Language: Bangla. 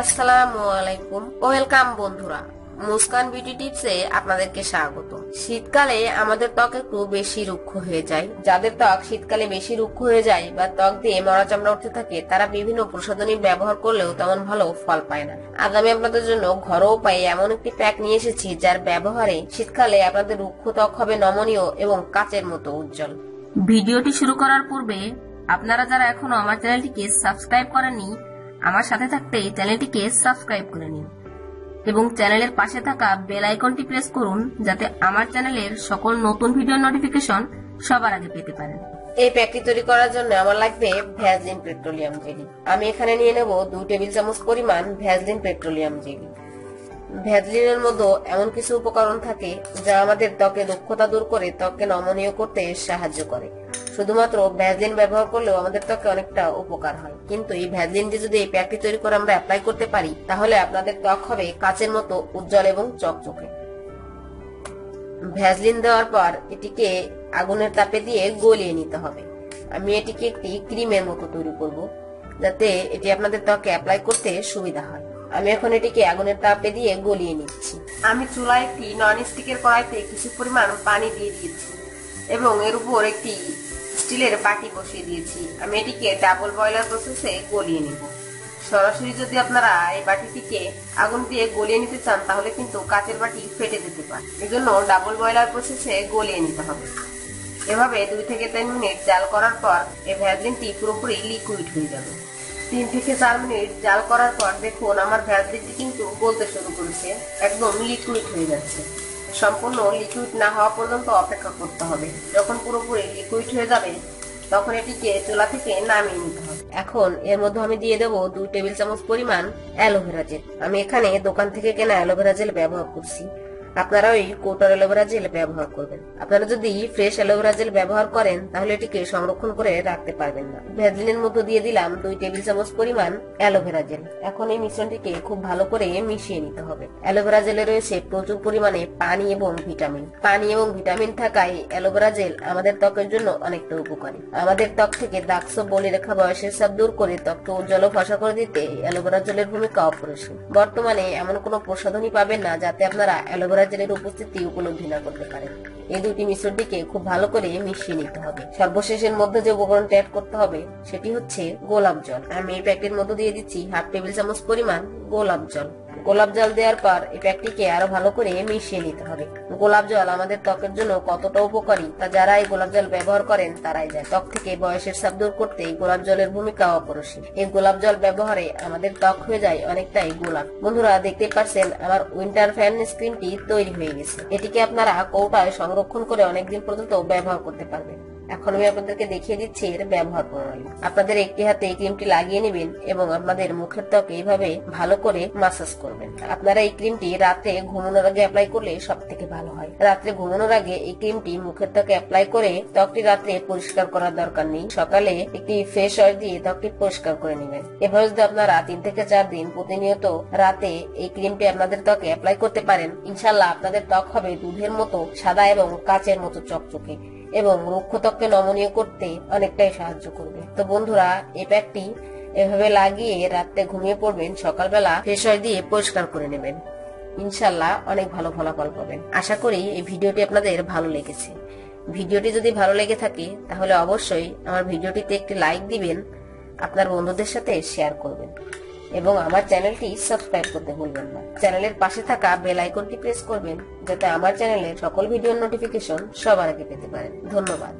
আসসালামু আলাইকুম। ওয়েলকাম বন্ধুরা। মুস্কান বিউটি টিপসে আপনাদেরকে স্বাগত। শীতকালে আমাদের ত্বক একটু বেশি রুক্ষ হয়ে যায়। যাদের ত্বক শীতকালে বেশি রুক্ষ হয়ে যায় বা ত্বক দিয়ে মরা চামড়া উঠতে থাকে, তারা বিভিন্ন প্রসাধনী ব্যবহার করলেও তেমন ভালো ফল পায় না। আজ আমি আপনাদের জন্য ঘরোয়া উপায়ে এমন একটি প্যাক নিয়ে এসেছি, যার ব্যবহারে শীতকালে আপনাদের রুক্ষ ত্বক হবে নমনীয় এবং কাচের মতো উজ্জ্বল। ভিডিওটি শুরু করার পূর্বে আপনারা যারা এখনও আমার চ্যানেলটিকে সাবস্ক্রাইব করেননি আমার সাথে থাকতে চ্যানেলটিকে সাবস্ক্রাইব করে নিন এবং চ্যানেলের পাশে থাকা বেল আইকনটি প্রেস করুন যাতে আমার চ্যানেলের সকল নতুন ভিডিও নোটিফিকেশন সবার আগে পেতে পারেন। এই প্যাকটি তৈরি করার জন্য আমার লাগবে ভ্যাজলিন পেট্রোলিয়াম জেলি। আমি এখানে নিয়ে নেব দুই টেবিল চামচ পরিমাণ ভ্যাজলিন পেট্রোলিয়াম জেলি। ভ্যাসলিনের মধ্যে এমন কিছু উপকরণ থাকে যা আমাদের ত্বকে দক্ষতা দূর করে ত্বককে নমনীয় করতে সাহায্য করে। শুধুমাত্র ভ্যাজলিন ব্যবহার করলেও আমাদের ত্বকে অনেকটা উপকার হয়। কিন্তু এই ভ্যাসলিন দিয়ে যদি এই প্যাকটি তৈরি করে আমরা অ্যাপ্লাই করতে পারি, তাহলে আপনাদের ত্বক হবে কাচের মতো উজ্জ্বল এবং চকচকে। ভ্যাজলিন দেওয়ার পর এটিকে আগুনের তাপে দিয়ে গলিয়ে নিতে হবে। আমি এটিকে একটি ক্রিমের মতো তৈরি করব, যাতে এটি আপনাদের ত্বকে অ্যাপ্লাই করতে সুবিধা হয়। আমি এখন এটিকে আগুনের তাপে দিয়ে গলিয়ে নিচ্ছি। আমি চুলায় একটি নন স্টিকের কড়াইতে কিছু পরিমাণ পানি দিয়ে দিয়েছি এবং এর উপর একটি স্টিলের বাটি বসিয়ে দিয়েছি। আমি এটিকে ডাবল বয়লার প্রসেসে গলিয়ে নেব। সরাসরি যদি আপনারা এই বাটিটিকে আগুন দিয়ে গলিয়ে নিতে চান, তাহলে কিন্তু কাচের বাটি ফেটে যেতে পারে। এজন্য ডাবল বয়লার প্রসেসে গলিয়ে নিতে হবে। এভাবে দুই থেকে তিন মিনিট জাল করার পর এই ভ্যাসলিনটি পুরোপুরি লিকুইড হয়ে যাবে। তিন থেকে চার মিনিট জাল করার পর দেখুন আমার ভ্যাসলিনটি কিন্তু গলতে শুরু করেছে। একদম লিকুইড হয়ে যাচ্ছে। সম্পূর্ণ লিকুইড না হওয়া পর্যন্ত অপেক্ষা করতে হবে। যখন পুরোপুরি লিকুইড হয়ে যাবে, তখন এটিকে চুলা থেকে নামিয়ে নিতে হবে। এখন এর মধ্যে আমি দিয়ে দেবো দুই টেবিল চামচ পরিমাণ অ্যালোভেরা জেল। আমি এখানে দোকান থেকে কেনা অ্যালোভেরা জেল ব্যবহার করছি। আপনারা ওই কোটার অ্যালোভেরা জেল ব্যবহার করবেন। আপনারা যদি ফ্রেশ অ্যালোভেরা জেল ব্যবহার করেন, তাহলে এটিকে সংরক্ষণ করে রাখতে পারবেন না। ভ্যাজলিনের মধ্যে দিয়ে দিলাম দুই টেবিল চামচ পরিমাণ অ্যালোভেরা জেল। এখন এই মিশ্রণটিকে খুব ভালো করে মিশিয়ে নিতে হবে। অ্যালোভেরা জেলে রয়েছে প্রচুর পরিমাণে পানি এবং ভিটামিন। পানি এবং ভিটামিন থাকায় অ্যালোভেরা জেল আমাদের ত্বকের জন্য অনেকটা উপকারী। আমাদের ত্বক থেকে দাগসব বলি রেখা বয়সের সব দূর করে ত্বককে উজ্জ্বল ফসা করে দিতে অ্যালোভেরা জেলের ভূমিকা অপরিসীম। বর্তমানে এমন কোনো প্রসাধনী পাবেন না যাতে আপনারা অ্যালোভেরা জেলের উপস্থিতি উপলব্ধি না করতে পারে। এই দুটি মিশ্রণটিকে খুব ভালো করে মিশিয়ে নিতে হবে। সর্বশেষের মধ্যে যে উপকরণটা অ্যাড করতে হবে, সেটি হচ্ছে গোলাপ জল। আমি এই প্যাকেটের মধ্যে দিয়ে দিচ্ছি হাফ টেবিল চামচ পরিমাণ গোলাপ জল। গোলাপ জল দেওয়ার পর এই প্যাকটিকে আরও ভালো করে মিশিয়ে নিতে হবে। গোলাপ জল আমাদের ত্বকের জন্য কতটা উপকারী তা যারা এই গোলাপ জল ব্যবহার করেন তারাই যায় ত্বক থেকে বয়সের সাপ দূর করতে এই গোলাপ জলের ভূমিকা অপরিসীম। এই গোলাপ জল ব্যবহারে আমাদের ত্বক হয়ে যায় অনেকটাই গোলাপ। বন্ধুরা, দেখতে পাচ্ছেন আমার উইন্টার ফ্যান স্ক্রিনটি তৈরি হয়ে গেছে। এটিকে আপনারা কৌটায় সংরক্ষণ করে অনেকদিন পর্যন্ত ব্যবহার করতে পারবেন। এখন আমি আপনাদেরকে দেখিয়ে দিচ্ছি এর ব্যবহার প্রণালী আপনাদের একটি হাতে এই ক্রিমটি লাগিয়ে নেবেন এবং আপনাদের মুখের ত্বক এইভাবে ভালো করে মাসাজ করবেন। আপনারা এই ক্রিমটি রাতে ঘুমানোর আগে অ্যাপ্লাই করলে সব থেকে ভালো হয়। রাত্রে ঘুমানোর আগে এই ক্রিমটি মুখের ত্বকে অ্যাপ্লাই করে ত্বকটি রাত্রে পরিষ্কার করার দরকার নেই। সকালে একটি ফেস অয়েল দিয়ে ত্বকটি পরিষ্কার করে নেবেন। এভাবে যদি আপনারা তিন থেকে চার দিন প্রতিনিয়ত রাতে এই ক্রিমটি আপনাদের ত্বকে অ্যাপ্লাই করতে পারেন। ইনশাল্লাহ আপনাদের ত্বক হবে দুধের মতো, সাদা এবং কাচের মতো চকচকে। এবং রুক্ষ ত্বককে নমনীয় করতে অনেকটাই সাহায্য করবে। তো বন্ধুরা, এই প্যাকটি এভাবে লাগিয়ে রাত্রে ঘুমিয়ে পড়বেন, সকালবেলা ফেস অয়েল দিয়ে পরিষ্কার করে নেবেন। ইনশাল্লাহ অনেক ভালো ফলাফল পাবেন। আশা করি এই ভিডিওটি আপনাদের ভালো লেগেছে। ভিডিওটি যদি ভালো লেগে থাকে, তাহলে অবশ্যই আমার ভিডিওটিতে একটি লাইক দিবেন, আপনার বন্ধুদের সাথে শেয়ার করবেন। এবং আমার চ্যানেলটি সাবস্ক্রাইব করতে ভুলবেন না। চ্যানেলের পাশে থাকা বেল আইকনটি প্রেস করবেন, যাতে আমার চ্যানেলের সকল ভিডিওর নোটিফিকেশন সবার আগে পেতে পারেন। ধন্যবাদ।